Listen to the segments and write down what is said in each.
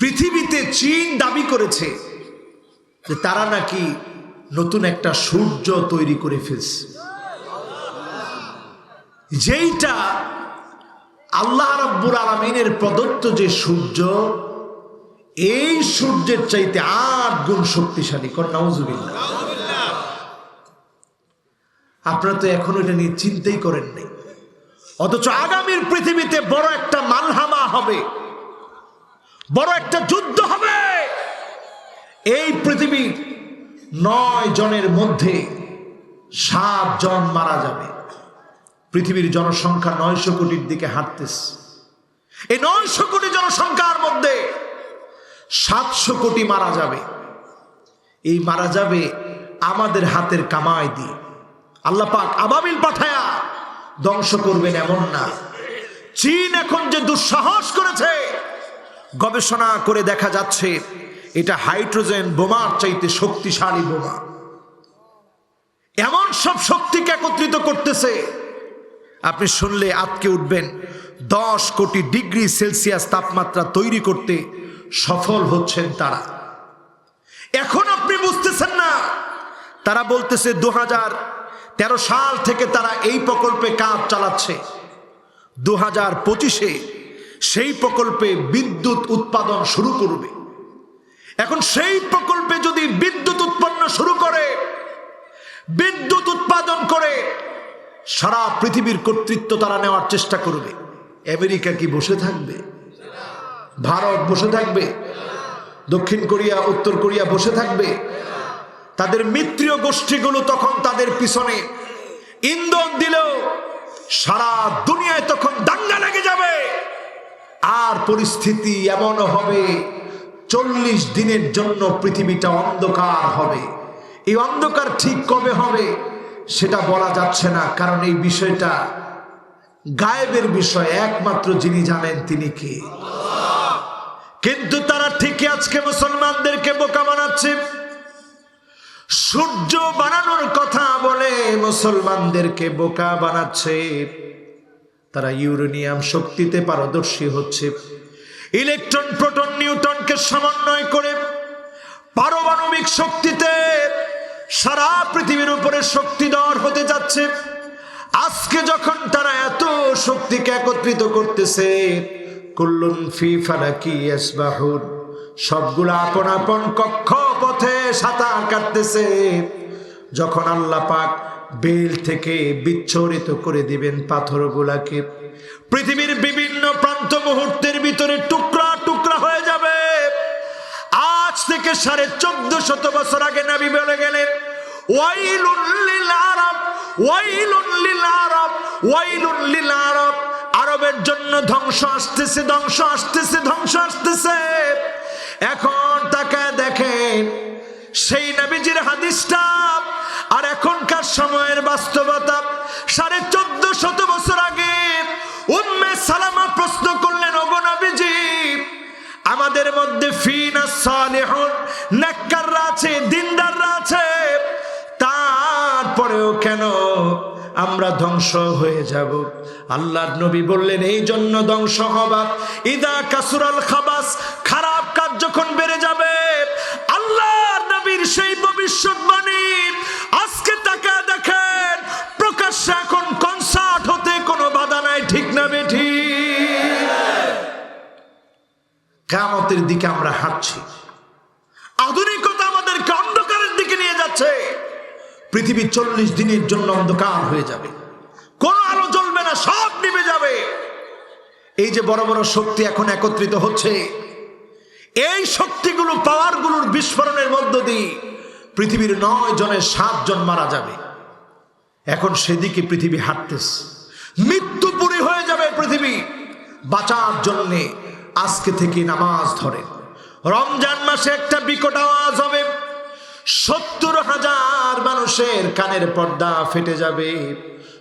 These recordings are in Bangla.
পৃথিবীতে চীন দাবি করেছে যে তারা নাকি নতুন একটা সূর্য তৈরি করে ফেলছে। যেইটা আল্লাহ রাব্বুর আলমিনের প্রদত্ত যে সূর্য, এই সূর্যের চাইতে আট গুণ শক্তিশালী। কর আপনারা তো এখন এটা নিয়ে চিন্তাই করেন নাই। অথচ আগামীর পৃথিবীতে বড় একটা মালহামা হবে। বড় একটা যুদ্ধ হবে। এই পৃথিবীর নয় জনের মধ্যে সাত জন মারা যাবে। পৃথিবীর জনসংখ্যা নয়শো কোটির দিকে হাঁটতেছে। এই নয়শো কোটি জনসংখ্যার মধ্যে সাতশো কোটি মারা যাবে। এই মারা যাবে আমাদের হাতের কামাই দিয়ে। আল্লাহ পাক আবাবিল পাঠায়া ধ্বংস করবেন এমন না। চীন এখন যে দুঃসাহস করেছে গবেষণা করে দেখা যাচ্ছে, এটা হাইড্রোজেন বোমার চাইতে শক্তিশালী বোমা। এমন সব শক্তিকে একত্রিত করতেছে। আপনি শুনলে আটকে উঠবেন, দশ কোটি ডিগ্রি সেলসিয়াস তাপমাত্রা তৈরি করতে সফল হচ্ছেন তারা। এখন আপনি বুঝতেছেন না, তারা বলতেছে দু তেরো সাল থেকে তারা এই প্রকল্পে কাজ চালাচ্ছে। দু হাজার পঁচিশে সেই প্রকল্পে বিদ্যুৎ উৎপাদন শুরু করবে। এখন সেই প্রকল্পে যদি বিদ্যুৎ উৎপন্ন শুরু করে, বিদ্যুৎ উৎপাদন করে, সারা পৃথিবীর কর্তৃত্ব তারা নেওয়ার চেষ্টা করবে। আমেরিকা কি বসে থাকবে? ভারত বসে থাকবে? দক্ষিণ কোরিয়া, উত্তর কোরিয়া বসে থাকবে? তাদের মিত্রীয় গোষ্ঠীগুলো তখন তাদের পিছনে ইন্ধন দিলেও সারা দুনিয়ায় তখন দাঙ্গা লেগে যাবে। আর পরিস্থিতি এমন হবে, চল্লিশ দিনের জন্য পৃথিবীটা অন্ধকার হবে। এই অন্ধকার ঠিক কবে হবে সেটা বলা যাচ্ছে না, কারণ এই বিষয়টা গায়েবের বিষয়, একমাত্র যিনি জানেন তিনি কে। কিন্তু তারা ঠিকই আজকে মুসলমানদেরকে বোকা বানাচ্ছে। সূর্য বানানোর কথা বলে মুসলমানদেরকে বোকা বানাচ্ছে। তারা ইউরেনিয়াম শক্তিতে পারদর্শী হচ্ছে। ইলেকট্রন, প্রোটন, নিউটনকে সমন্বয় করে পারমাণবিক শক্তিতে সারা পৃথিবীর উপরে শক্তি দেওয়ার হতে যাচ্ছে। আজকে যখন তারা এত শক্তিকে একত্রিত করতেছে, কুল্লুন ফি ফালাকি ইয়াসবাহুন, সবগুলো আপন আপন কক্ষ পথে সাঁতার কাটতেছে। যখন আল্লাহ পাক বেল থেকে বিচ্ছরিত করে দিবেন পাথরগুলাকে। পৃথিবীর বিভিন্ন প্রান্ত মুহূর্তের ভিতরে টুকরা টুকরা হয়ে যাবে। আজ থেকে সাড়ে চোদ্দ শত বছর আগে নাবি বলে গেলেন আরবের জন্য ধ্বংস আসতেছে ধ্বংস আসতেছে ধ্বংস আসতেছে। এখন তাকে দেখেন, সেই নবীজির হাদিসটা সময়ের বাস্তবতা সাড়ে চোদ্দ শত বছর আগে উম্মে সালামা প্রশ্ন করলেন, ওগো নবীজি, আমাদের মধ্যে আছে, দিনদাররা আছে, তারপরেও কেন আমরা ধ্বংস হয়ে যাব? আল্লাহর নবী বললেন এই জন্য ধ্বংস হবা ইদা কাসুরাল খাবাস, খারাপ কাজ যখন বেড়ে কামতের দিকে আমরা হাঁটছি। আধুনিকতা আমাদেরকে অন্ধকারের দিকে নিয়ে যাচ্ছে। পৃথিবী চল্লিশ দিনের জন্য অন্ধকার হয়ে যাবে। কোনো আলো জ্বলবে না, সব নিভে যাবে। এই যে বড় বড় শক্তি এখন একত্রিত হচ্ছে, এই শক্তিগুলো পাওয়ারগুলোর বিস্ফোরণের মধ্য দিয়ে পৃথিবীর নয় জনের সাত জন মারা যাবে। এখন সেদিকে পৃথিবী হাঁটতেছে। মৃত্যু মৃত্যুপুরী হয়ে যাবে পৃথিবী। বাঁচার জন্যে আজকে থেকে নামাজ ধরে। রমজান মাসে একটা বিকট আওয়াজ হবে। সত্তর হাজার মানুষের কানের পর্দা ফেটে যাবে।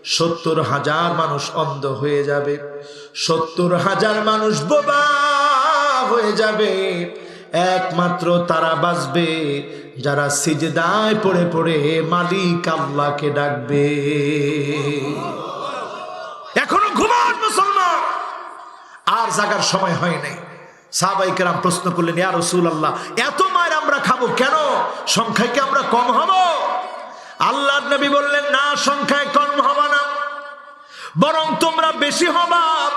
সত্তর হাজার মানুষ অন্ধ হয়ে যাবে। সত্তর হাজার মানুষ বোবা হয়ে যাবে। একমাত্র তারা বাঁচবে। যারা সিজদায় পড়ে পড়ে মালিক আল্লাহকে ডাকবে এখনও ঘুমান মুসলমান আর জাগার সময় হয় নাই। সাহাবাইকেরাম প্রশ্ন করলেন, ইয়া রসুল আল্লাহ এত মায়ের আমরা খাব কেন? সংখ্যায় কি আমরা কম হব? আল্লাহ নবী বললেন, না, সংখ্যায় কম হবা না। বরং তোমরা বেশি হবা।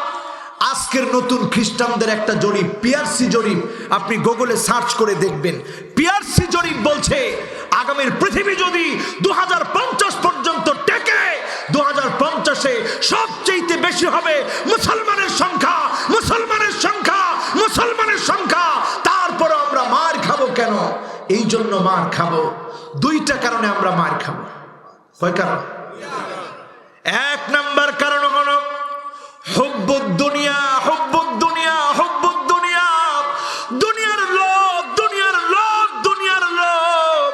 আজকের নতুন খ্রিস্টানদের একটা জরিপ, পিআরসি জরিপ, আপনি গুগলে সার্চ করে দেখবেন। পিআরসি জরিপ বলছে, আগামীর পৃথিবী যদি দু হাজার পঞ্চাশ পর্যন্ত টেকে দু হাজার সবচেয়ে বেশি হবে মুসলমানের সংখ্যা। এই জন্য মার খাব। দুইটা কারণে আমরা মার খাব। কয় কারণ? এক নাম্বার কারণ হলো, হব্বুদ দুনিয়া হব্বুদ দুনিয়া দুনিয়ার লোক দুনিয়ার লোক দুনিয়ার লোক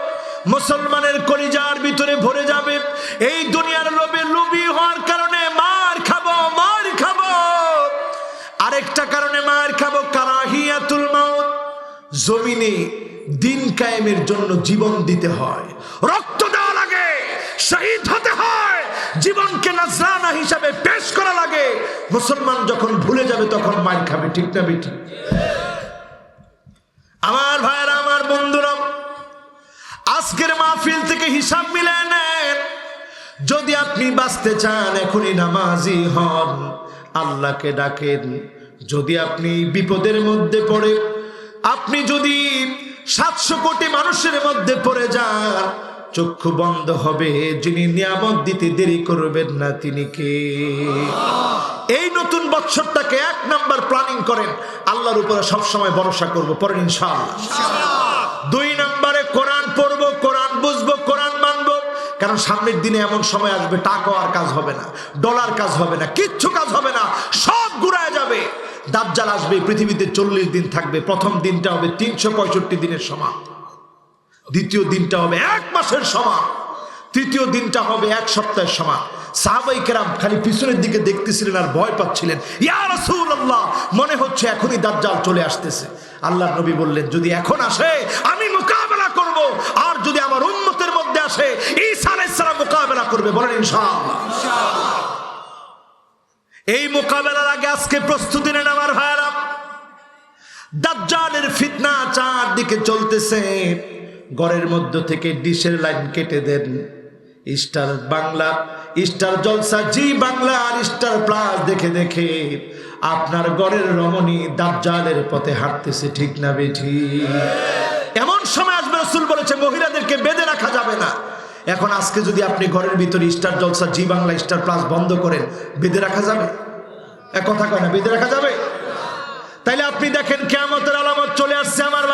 মুসলমানের কলিজার ভিতরে ভরে যাবে। এই দুনিয়ার লোভে লুবি হওয়ার কারণে মার খাব মার খাব। আরেকটা কারণে মার খাব, কারাহিয়াতুল মাউত। জমিনে দিন কায়েমের জন্য জীবন দিতে হয়। রক্ত দেওয়া লাগে, শহীদ হতে হয়, জীবনকে নাজরানা হিসাবে পেশ করা লাগে। মুসলমান যখন ভুলে যাবে, তখন মার খাবে, ঠিক না বেটি? আমার ভাইরা আমার বন্ধুরা, আজকের মাহফিল থেকে হিসাব মিলে নেন। যদি আপনি বাঁচতে চান, এখনই নামাজি হন। আল্লাহকে ডাকেন। যদি আপনি বিপদের মধ্যে পড়ে, আপনি যদি সাতশো কোটি মানুষের মধ্যে পড়ে যান। চক্ষু বন্ধ হবে, যিনি নিয়ামত দিতে দেরি করবেন না তিনি কে? এই নতুন বছরটাকে এক নাম্বার প্ল্যানিং করেন। আল্লাহর উপরে সবসময় ভরসা করব পরেন ইনশাআল্লাহ। দুই নম্বরে কোরআন পড়ব, কোরআন বুঝব, কোরআন মানব। কারণ সামনের দিনে এমন সময় আসবে টাকা আর কাজ হবে না, ডলার কাজ হবে না, কিচ্ছু কাজ হবে না, সব ঘুরায় যাবে। দাজ্জাল আসবে, পৃথিবীতে চল্লিশ দিন থাকবে। প্রথম দিনটা হবে তিনশো পঁয়ষট্টি দিনের সমান দ্বিতীয় দিনটা হবে এক মাসের সমান তৃতীয় দিনটা হবে এক সপ্তাহের সমান সাহাবাই কেরাম খালি পিছনের দিকে দেখতেছিলেন আর ভয় পাচ্ছিলেন। ইয়া রাসূলুল্লাহ! মনে হচ্ছে এখনই দাজ্জাল চলে আসতেছে। আল্লাহ নবী বললেন, যদি এখন আসে, আমি মোকাবেলা করব। আর যদি আমার উম্মতের মধ্যে আসে, ঈসা আলাইহিস মোকাবেলা করবে। বলেন ইনশাআল্লাহ। এই মোকাবেলার আগে আজকে প্রস্তুতি নেন আমার ভাইরা দাজ্জালের ফিতনা চারদিকে চলতেছে। ঘরের মধ্য থেকে ডিশের লাইন কেটে দেন। Star Bangla, Star Jalsha, Zee Bangla আর স্টার প্লাস দেখে দেখে আপনার ঘরের রমণী দাজ্জালের পথে হাঁটতেছে ঠিক না বেঠি। এমন সময় আসবে রসুল বলেছে, মহিলাদেরকে বেঁধে রাখা যাবে না। এখন আজকে যদি আপনি ঘরের ভিতরে Star Jalsha Zee Bangla Star Plus বন্ধ করেন, বেঁধে রাখা যাবে? এক কথা কয় না, বেঁধে রাখা যাবে? তাইলে আপনি দেখেন কেমতের আলামত চলে আসছে আমার